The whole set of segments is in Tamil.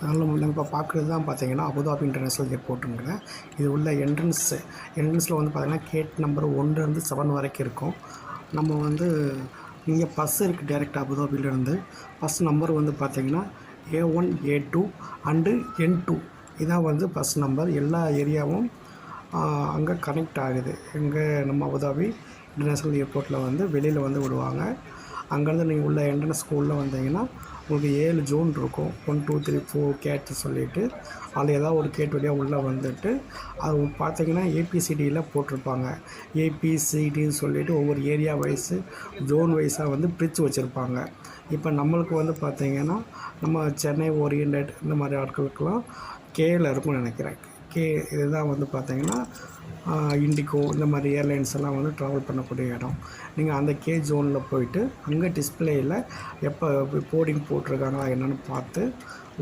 அதனால் நம்ம இப்போ பார்க்குறது தான் பார்த்தீங்கன்னா அபுதாபி இன்டர்நேஷ்னல் ஏர்போர்ட்டுங்கிற இது உள்ள என்ட்ரன்ஸு என்ட்ரன்ஸில் வந்து பார்த்திங்கன்னா கேட் நம்பர் ஒன்றுலேருந்து செவன் வரைக்கும் இருக்கும். நம்ம வந்து இங்கே பஸ் இருக்குது டேரெக்டாக அபுதாபிலேருந்து பஸ் நம்பர் வந்து பார்த்தீங்கன்னா A one A two and N two இதான் வந்து பஸ் நம்பர் எல்லா ஏரியாவும் அங்கே கனெக்ட் ஆகுது. எங்கே நம்ம அபுதாபி இன்டர்நேஷ்னல் ஏர்போர்ட்டில் வந்து வெளியில் வந்து விடுவாங்க. அங்கேருந்து நீங்கள் உள்ள என்ட்ரன்ஸ் ஸ்கூலில் வந்தீங்கன்னா உங்களுக்கு ஏழு ஜோன் இருக்கும். ஒன் டூ த்ரீ ஃபோர் கேட்டு சொல்லிவிட்டு அதில் ஏதாவது ஒரு கேட் வழியாக உள்ளே வந்துட்டு அது பார்த்தீங்கன்னா ஏபிசிடியில் போட்டிருப்பாங்க. ஏபிசிடின்னு சொல்லிவிட்டு ஒவ்வொரு ஏரியா வைஸு ஜோன் வைஸாக வந்து பிரித்து வச்சுருப்பாங்க. இப்போ நம்மளுக்கு வந்து பார்த்திங்கன்னா நம்ம சென்னை ஓரியண்டட் இந்த மாதிரி ஆட்களுக்கெல்லாம் கேல இருக்கும்னு நினைக்கிறேன். கே இதுதான் வந்து பார்த்தீங்கன்னா இண்டிகோ இந்த மாதிரி ஏர்லைன்ஸ் எல்லாம் வந்து ட்ராவல் பண்ணக்கூடிய இடம். நீங்கள் அந்த கே ஜோனில் போயிட்டு அங்கே டிஸ்பிளேயில் எப்போ போர்டிங் போட்டிருக்காங்களா என்னென்னு பார்த்து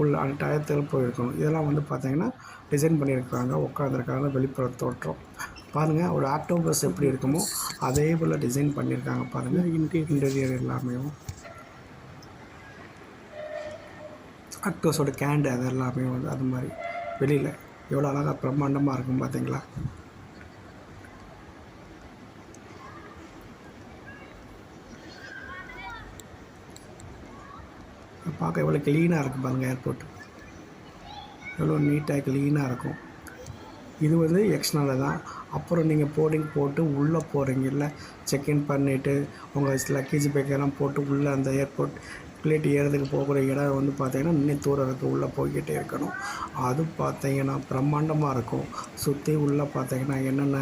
உள்ள அந்த டயத்தில் போயிருக்கணும். இதெல்லாம் வந்து பார்த்தீங்கன்னா டிசைன் பண்ணியிருக்காங்க உட்காந்துருக்காங்க வெளிப்புற தோற்றம். பாருங்கள் ஒரு ஆக்டோபஸ் எப்படி இருக்குமோ அதே போல் டிசைன் பண்ணியிருக்காங்க பாருங்கள் இன்டீரியர் எல்லாமே ஆக்டோஸோட கேண்டு அது எல்லாமே வந்து அது மாதிரி வெளியில் எவ்வளோ அழகாக பிரம்மாண்டமாக இருக்கும் பார்த்தீங்களா பார்க்க எவ்வளோ க்ளீனாக இருக்கும் பாருங்கள் ஏர்போர்ட் எவ்வளோ நீட்டாக க்ளீனாக இருக்கும். இது வந்து எக்ஸ்ட்ரனால தான். அப்புறம் நீங்கள் போர்டிங் போட்டு உள்ளே போகிறீங்கல்ல செக்இன் பண்ணிவிட்டு உங்கள் லக்கேஜ் பேக்கெல்லாம் போட்டு உள்ளே அந்த ஏர்போர்ட் பிளேட் ஏறதுக்கு போகக்கூடிய இடம் வந்து பார்த்தீங்கன்னா இன்னும் தூரத்துக்கு இருக்குது உள்ளே போய்கிட்டே இருக்கணும். அது பார்த்தீங்கன்னா பிரம்மாண்டமாக இருக்கும். சுற்றி உள்ளே பார்த்தீங்கன்னா என்னென்ன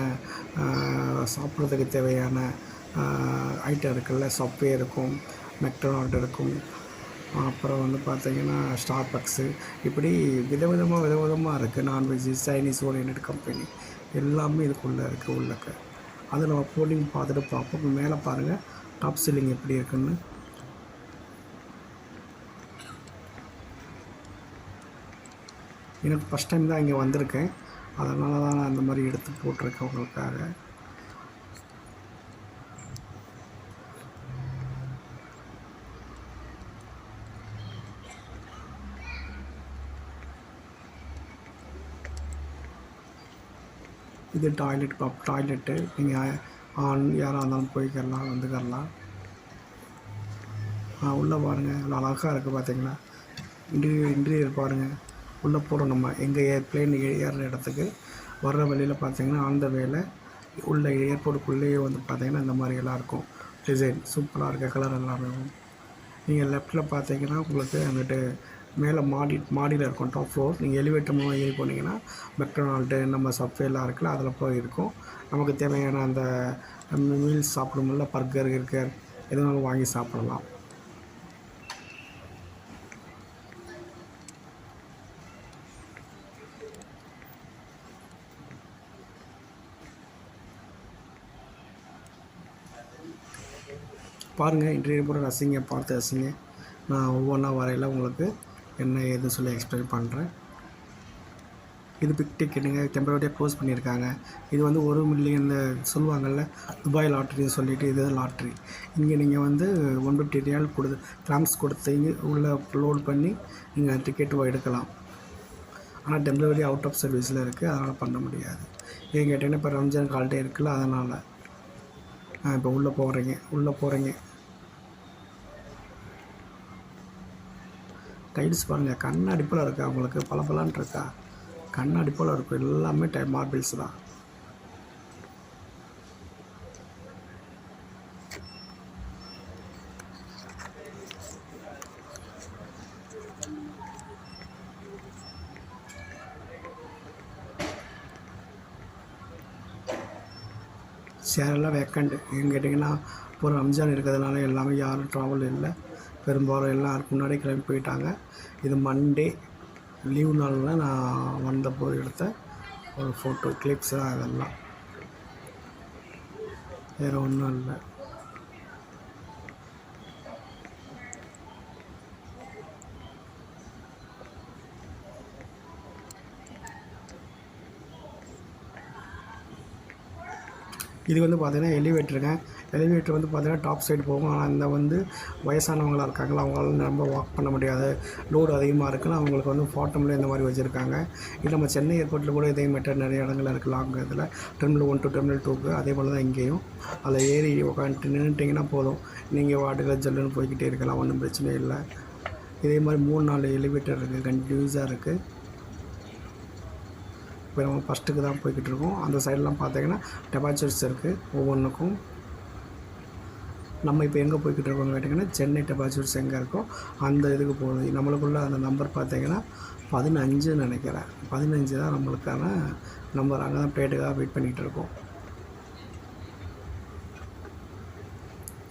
சாப்பிட்றதுக்கு தேவையான ஐட்டம் இருக்குல்ல சப்வே இருக்கும் மெக்டனால்ட் இருக்கும். அப்புறம் வந்து பார்த்தீங்கன்னா ஸ்டார் பக்ஸு இப்படி விதவிதமாக விதவிதமாக இருக்குது நான்வெஜ்ஜு சைனீஸ் ஓரியன்ட் கம்பெனி. எல்லாமே இதுக்குள்ளே இருக்குது உள்ளக்க. அது நம்ம போலிங் பார்த்துட்டு பார்ப்போம். மேலே பாருங்கள் டாப் சீலிங் எப்படி இருக்குன்னு. எனக்கு ஃபஸ்ட் டைம் தான் இங்கே வந்திருக்கேன். அதனால தான் நான் இந்த மாதிரி எடுத்து போட்டிருக்கேன் உங்களுக்காக. இது டாய்லெட் பப் டாய்லெட்டு நீங்கள் ஆண் யாராக இருந்தாலும் போய்க்கலாம் ஆ உள்ளே பாருங்கள் நல்லா அழகாக இருக்குது பார்த்தீங்களா இன்டீரியர் இன்டீரியர் பாருங்கள் உள்ளே போகிறோம் நம்ம. எங்கள் ஏர் பிளேன் ஏறுற இடத்துக்கு வர்ற வழியில் பார்த்தீங்கன்னா அந்த வேலை உள்ள ஏர்போர்ட்டுக்குள்ளேயே வந்து பார்த்தீங்கன்னா இந்த மாதிரி எல்லாம் இருக்கும். டிசைன் சூப்பராக இருக்க. கலர் எல்லாமே நீங்கள் லெஃப்ட்டில் பார்த்தீங்கன்னா உங்களுக்கு வந்துட்டு மேலே மாடி மாடியில் இருக்கும் டாப் ஃப்ளோர் நீங்கள் எலிவேட்டர் மூலம் ஏறி போனீங்கன்னா மெக்டொனால்டு நம்ம சப்வேலாம் இருக்குல்ல அதில் போய் இருக்கும். நமக்கு தேவையான அந்த மீல்ஸ் சாப்பிடும்போது பர்கர் இருக்கர் எதுனாலும் வாங்கி சாப்பிடலாம். பாருங்கள் இன்றைய கூட ரசிங்க பார்த்து ரசிங்க. நான் ஒவ்வொன்றா வரையில் உங்களுக்கு என்ன ஏதுன்னு சொல்லி எக்ஸ்பிளைன் பண்ணுறேன் இது பிக் டிக்கெட்டுங்க டெம்பரரியாக க்ளோஸ் பண்ணியிருக்காங்க இது வந்து ஒரு மில்லியன் சொல்லுவாங்கள்ல துபாய் லாட்ரின்னு சொல்லிட்டு இது லாட்ரி இங்கே நீங்கள் வந்து ஒன் ஃபிஃப்டி ரியால் கொடுத்து கிராம்ஸ் கொடுத்து உள்ளே லோட் பண்ணி நீங்கள் டிக்கெட் எடுக்கலாம். ஆனால் டெம்பரரி அவுட் ஆஃப் சர்வீஸில் இருக்குது அதனால் பண்ண முடியாது. ஏன் கேட்டிங்கன்னா இப்போ ரம்ஜான் கால்டே இருக்குல்ல அதனால். இப்போ உள்ளே போகிறீங்க உள்ளே போகிறீங்க டைல்ஸ் பாருங்கள் கண்ணாடி போல் இருக்கா உங்களுக்கு? பளபளன்னு இருக்கா? கண்ணாடி போல் இருக்கும் எல்லாமே டை மார்பிள்ஸ் தான். சேரெல்லாம் வேக்கண்ட் ஏன்னு கேட்டிங்கன்னா ஒரு ரம்ஜான் இருக்கிறதுனால எல்லாமே யாரும் ட்ராவல் இல்லை. பெரும்பாலும் எல்லாருக்கு முன்னாடியே கிளம்பி போயிட்டாங்க. இது மண்டே லீவ் நாளில் நான் வந்தபோது எடுத்த ஒரு ஃபோட்டோ கிளிப்ஸ் தான் அதெல்லாம். வேறு ஒன்றும் இல்லை. இது வந்து பார்த்திங்கன்னா எலிவேட்டருங்க எலிவேட்டர் வந்து பார்த்திங்கன்னா டாப் சைடு போகும். ஆனால் இந்த வந்து வயசானவங்களாக இருக்காங்களா அவங்களால ரொம்ப வாக் பண்ண முடியாது. லோடு அதிகமாக இருக்குன்னு அவங்களுக்கு வந்து பாட்டமில் இந்த மாதிரி வச்சுருக்காங்க. இது நம்ம சென்னை ஏர்போர்ட்டில் கூட இதே மெட்டர் நிறைய இடங்கள் இருக்குது லாங் இதில் டெர்மினல் ஒன் டு டெர்மினல் டூக்கு அதே போல் தான் இங்கேயும். அதில் ஏறி உட்காந்துட்டு நின்றுட்டிங்கன்னா போதும். நீங்கள் வாட்டுக்கு ஜல்லுன்னு போய்கிட்டே இருக்கலாம் ஒன்றும் பிரச்சனை இல்லை. இதே மாதிரி மூணு நாலு எலிவேட்டர் இருக்குது கண்டினியூஸாக இருக்குது இப்போ நம்ம ஃபஸ்ட்டுக்கு தான் போய்கிட்டு இருக்கோம் அந்த சைடெலாம் பார்த்தீங்கன்னா டெபாச்சர்ஸ் இருக்குது ஒவ்வொன்றுக்கும் நம்ம இப்போ எங்கே போய்கிட்டு இருக்கோம்னு கேட்டிங்கன்னா சென்னை டெபாசிட்ஸ் எங்கே இருக்கோ அந்த இதுக்கு போகுது. நம்மளுக்குள்ள அந்த நம்பர் பார்த்தீங்கன்னா பதினஞ்சுன்னு நினைக்கிறேன். பதினஞ்சு தான் நம்மளுக்கான நம்பர் அங்கே தான் பிளேட்டுக்காக வெயிட் பண்ணிகிட்டு இருக்கோம்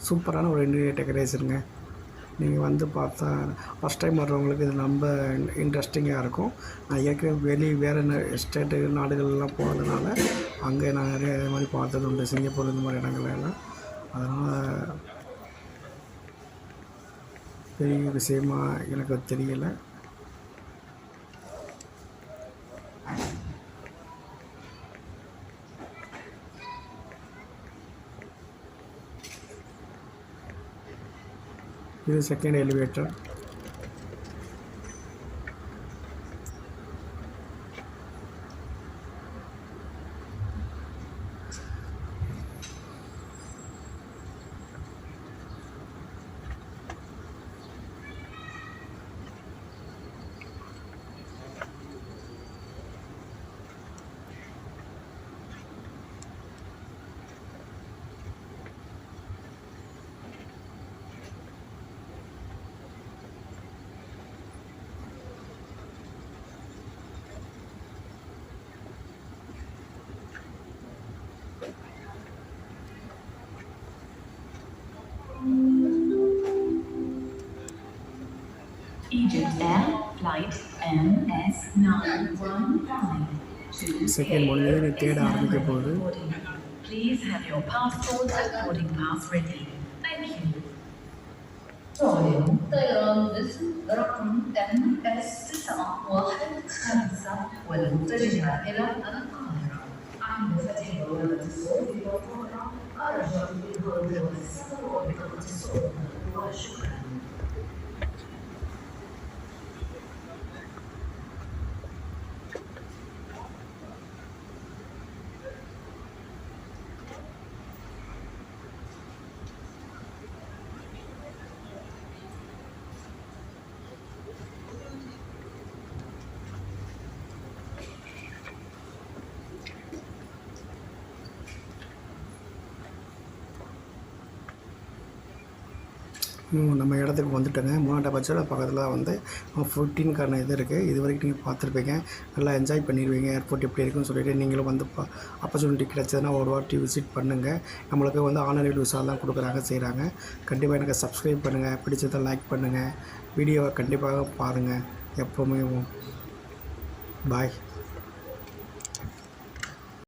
சூப்பரான ஒரு இன்டீரியர் டெக்கரேஷனுங்க நீங்கள் வந்து பார்த்தா ஃபஸ்ட் டைம் வர்றவங்களுக்கு இது ரொம்ப இன்ட்ரெஸ்டிங்காக இருக்கும். நான் ஏற்கனவே வெளி வேறு ஸ்டேட்டு நாடுகள்லாம் போனதுனால அங்கே நான் நிறைய இது மாதிரி பார்த்தது உண்டு. சிங்கப்பூர் இந்த மாதிரி இடங்கள்லாம் எல்லாம் அதனால் பெரிய விஷயமா எனக்கு தெரியலை. இது second elevator Egypt Air Flight MS915 to second முடிஞ்சது நீ தேட ஆரம்பிக்க போகுது boarding. Please have your passport and boarding pass ready. Thank you. تعلن طيران مصر رقم ام اس 915 والمتجهة إلى القاهرة عند فتح بوابة الصوت والطائرة أرجو بالهدوء والسفر وبطاقة الصوت وشكرا நம்ம இடத்துக்கு வந்துட்டோங்க. மூணாட்ட பட்சோட பக்கத்தில் வந்து ஃபிஃப்டீனுக்கான இது இருக்குது இது வரைக்கும் நீங்கள் பார்த்துருப்பீங்க. நல்லா என்ஜாய் பண்ணிடுவீங்க ஏர்போர்ட் எப்படி இருக்குன்னு சொல்லிட்டு நீங்களும் வந்து பா ஆப்பர்ச்சுனிட்டி கிடைச்சதுன்னா ஒரு வாட்டி விசிட் பண்ணுங்கள் நம்மளுக்கு வந்து ஆனரேட் விசாலாம் கொடுக்குறாங்க செய்கிறாங்க கண்டிப்பாக எனக்கு சப்ஸ்கிரைப் பண்ணுங்கள் பிடிச்சதை லைக் பண்ணுங்கள் வீடியோவை கண்டிப்பாக பாருங்கள் எப்போவுமே பாய்